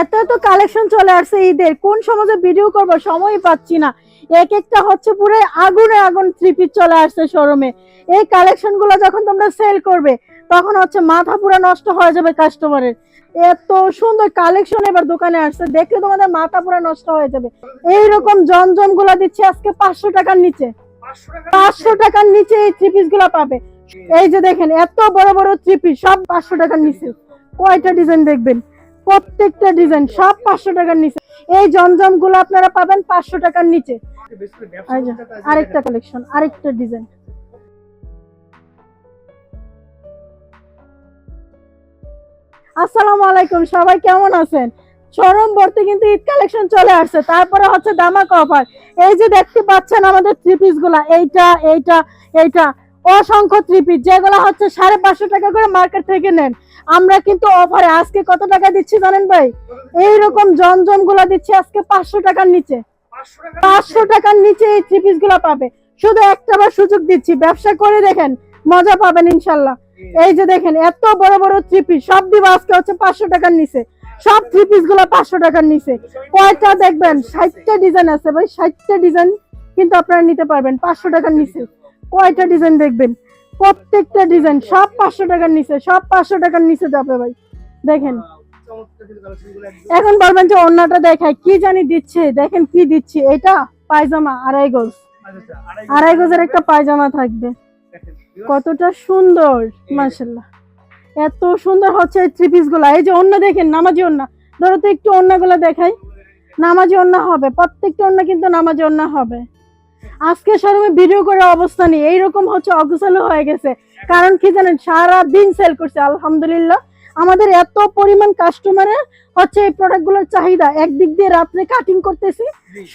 এত এত কালেকশন চলে আসছে ঈদের। কোন সমাজে ভিডিও করব? সময় পাচ্ছি না। এক একটা হচ্ছে পুরো আগুনে আগুন থ্রি পিস চলে আসছে শোরুমে। এই কালেকশনগুলো যখন তোমরা সেল করবে, তখন হচ্ছে মাথা পুরো নষ্ট হয়ে যাবে কাস্টমারের এত সুন্দর কালেকশন এবার দোকানে আসছে। দেখলে তোমাদের মাথা পুরো নষ্ট হয়ে যাবে। এই এইরকম জমজমগুলা দিচ্ছে আজকে পাঁচশো টাকার নিচে। পাঁচশো টাকার নিচে এই থ্রি পিসগুলা পাবে। এই যে দেখেন, এত বড় বড় থ্রি পিস সব পাঁচশো টাকার নিচে। কয়টা ডিজাইন দেখবেন? প্রত্যেকটা ডিজাইন, সব পাঁচশো টাকার নিচে। এই জমজমগুলো আপনারা পাবেন পাঁচশো টাকার নিচে। আরেকটা কালেকশন আরেকটা ডিজাইন। আসসালামু আলাইকুম, সবাই কেমন আছেন? চরম ভর্তি কিন্তু ঈদ কালেকশন চলে আসছে। তারপরে হচ্ছে দামাক অফার এই যে দেখতে পাচ্ছেন আমাদের থ্রি পিসগুলা। এইটা এইটা এইটা। অসংখ্য থ্রি যেগুলো হচ্ছে সাড়ে পাঁচশো টাকা করে মার্কেট থেকে নেন। আমরা কিন্তু অফারে আজকে কত টাকা দিচ্ছি জানেন ভাই? এইরকম জমজমগুলা দিচ্ছি আজকে পাঁচশো টাকার নিচে। পাঁচশো টাকার নিচে এই থ্রি পিসগুলা পাবে। শুধু একটা বার সুযোগ দিচ্ছি, ব্যবসা করে দেখেন, মজা পাবেন ইনশাল্লাহ। এই যে দেখেন, এত বড় বড় থ্রি পিস সব দিব আজকে হচ্ছে পাঁচশো টাকার নিচে। সব থ্রি পিসগুলো পাঁচশো টাকার নিচে। কয়টা দেখবেন? ষাটটা ডিজাইন আছে ভাই, ষাটটা ডিজাইন কিন্তু আপনারা নিতে পারবেন পাঁচশো টাকার নিচে। কয়টা ডিজাইন দেখবেন? প্রত্যেকটা ডিজাইন সব পাঁচশো টাকার নিচে, সব পাঁচশো টাকার নিচে যাবে ভাই। দেখেন। এখন বলবেন যে অন্যটা দেখায়, কি জানি দিচ্ছে? দেখেন কি দিচ্ছে? এটা পায়জামা, আড়াই গজ। আড়াই গজের একটা পায়জামা থাকবে। কতটা সুন্দর মাশাল্লাহ এত সুন্দর হচ্ছে থ্রি পিসগুলা। এই যে অন্য দেখেন, নামাজি অন্য। ধরো তো একটু অন্যগুলো দেখাই। নামাজি অন্য হবে। প্রত্যেকটা অন্য কিন্তু নামাজি অন্য হবে। আজকে শোরুমে ভিডিও করে অবস্থা নেই। এইরকম হচ্ছে অগোছালো হয়ে গেছে। কারণ কি জানেন সারা দিন সেল করছে, আলহামদুলিল্লাহ। আমাদের এত পরিমাণ কাস্টমারের হচ্ছে এই প্রোডাক্টগুলোর চাহিদা। একদিক দিয়ে রাত্রে কাটিং করতেছি,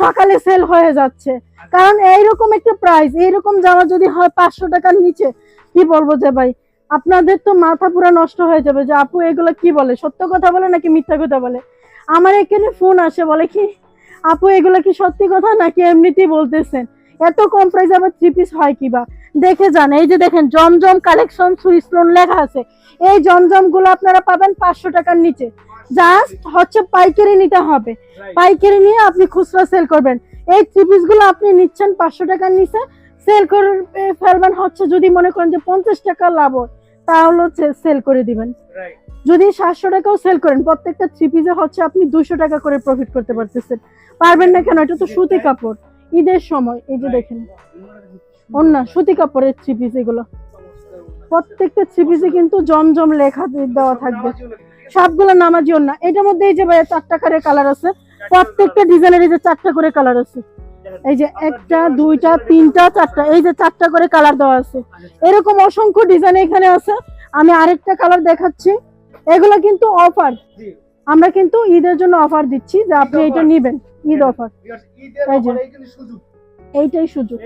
সকালে সেল হয়ে যাচ্ছে। কারণ এইরকম একটা প্রাইস এইরকম জামা যদি হয় পাঁচশো টাকার নিচে, কি বলব যে ভাই? আপনাদের তো মাথা পুরো নষ্ট হয়ে যাবে যে আপু, এগুলো কি বলে? সত্য কথা বলে নাকি মিথ্যা কথা বলে? আমার এখানে ফোন আসে, বলে কি, আপু, এগুলো কি সত্যি কথা? নাকি এমনিতেই বলতেছেন। এত কম প্রাইস আবার থ্রি পিস হয় কিবা দেখে যান এই যে দেখেন জমজম কালেকশন সুইস লোন লেখা আছে। এই জমজমগুলো আপনারা পাবেন পাঁচশো টাকার নিচে। জাস্ট হচ্ছে পাইকারি নিতে হবে। পাইকারি নিয়ে আপনি খুচরা সেল করবেন। এই থ্রি পিসগুলো আপনি নিচ্ছেন পাঁচশো টাকার নিচে। সেল করে ফেলবেন হচ্ছে যদি মনে করেন যে পঞ্চাশ টাকা লাভ তাহলে সেল করে দিবেন। যদি সাতশো টাকাও সেল করেন প্রত্যেকটা থ্রি পিসে হচ্ছে আপনি দুশো টাকা করে প্রফিট করতে পারতেছেন। পারবেন না কেন? এটা তো সুতি কাপড়। ঈদের সময়, এই যে দেখেন, অন্য, সুতি কাপড়ের থ্রি এগুলো। প্রত্যেকটা থ্রি কিন্তু জমজম লেখা দেওয়া থাকবে। সবগুলো নামাজি না এটার মধ্যে এই যে ভাই চারটা করে কালার আছে, প্রত্যেকটা ডিজাইনের এই যে চারটা করে কালার আছে। এই যে একটা, দুইটা, তিনটা, চারটা, এই যে চারটা করে কালার দেওয়া আছে। এরকম অসংখ্য ডিজাইন এখানে আছে। আমি আরেকটা কালার দেখাচ্ছি। এগুলো কিন্তু অফার আমরা কিন্তু ঈদের জন্য অফার দিচ্ছি যে আপনি এটা নিবেন ঈদ অফার এইটাই সুযোগ।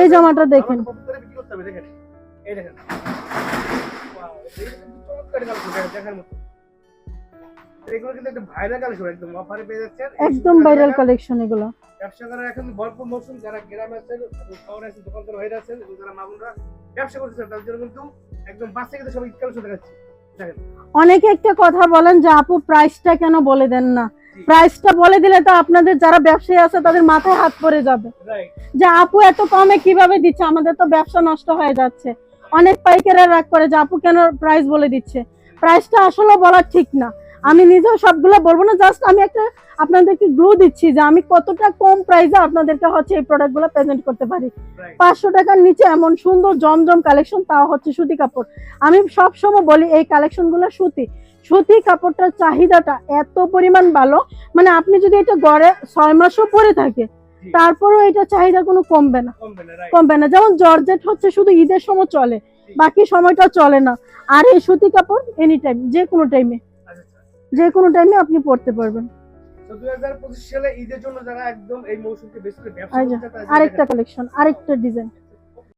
এই জামাটা দেখেন। এগুলো কিন্তু একটা ভাইরাল একদম অফারে একদম ভাইরাল কালেকশন এগুলো। ব্যবসা করার এখন ভরপুর মৌসুম যারা গ্রামে আছেন শহরে আছেন দোকানদার হয়ে আছেন যারা মামুনরা ব্যবসা করতেছেন তাদের জন্য কিন্তু একদম বাচ্চা কিন্তু সব ঈদ কালেকশন দেখাচ্ছি। অনেকে একটা কথা বলেন যে আপু প্রাইসটা কেন বলে দেন না? প্রাইসটা বলে দিলে তো আপনাদের যারা ব্যবসায়ী আছে তাদের মাথায় হাত পড়ে যাবে। যে আপু এত কমে কীভাবে দিচ্ছে? আমাদের তো ব্যবসা নষ্ট হয়ে যাচ্ছে। অনেক পাইকারের রাগ করে যে আপু কেন প্রাইস বলে দিচ্ছে? প্রাইসটা আসলে বলা ঠিক না। আমি নিজেও সবগুলো বলব না জাস্ট আমি একটা আপনাদেরকে গ্লু দিচ্ছি যে আমি কতটা কম প্রাইসে আপনাদেরকে হচ্ছে এই প্রোডাক্টগুলো প্রেজেন্ট করতে পারি। পাঁচশো টাকার নিচে এমন সুন্দর জমজম কালেকশন তাও হচ্ছে সুতি কাপড়। আমি সব সময় বলি এই কালেকশনগুলো সুতি। সুতি কাপড়টার চাহিদাটা এত পরিমাণ ভালো মানে আপনি যদি এটা গড়ে ছয় মাসও পরে থাকে তারপরেও এটা চাহিদা কোনো কমবে না। কমবে না যেমন জর্জেট হচ্ছে শুধু ঈদের সময় চলে বাকি সময়টা চলে না। আর এই সুতি কাপড় এনি টাইম যে কোনো টাইমে যে কোনো টাইমে আপনি পড়তে পারবেন। আরেকটা কালেকশন আরেকটা ডিজাইন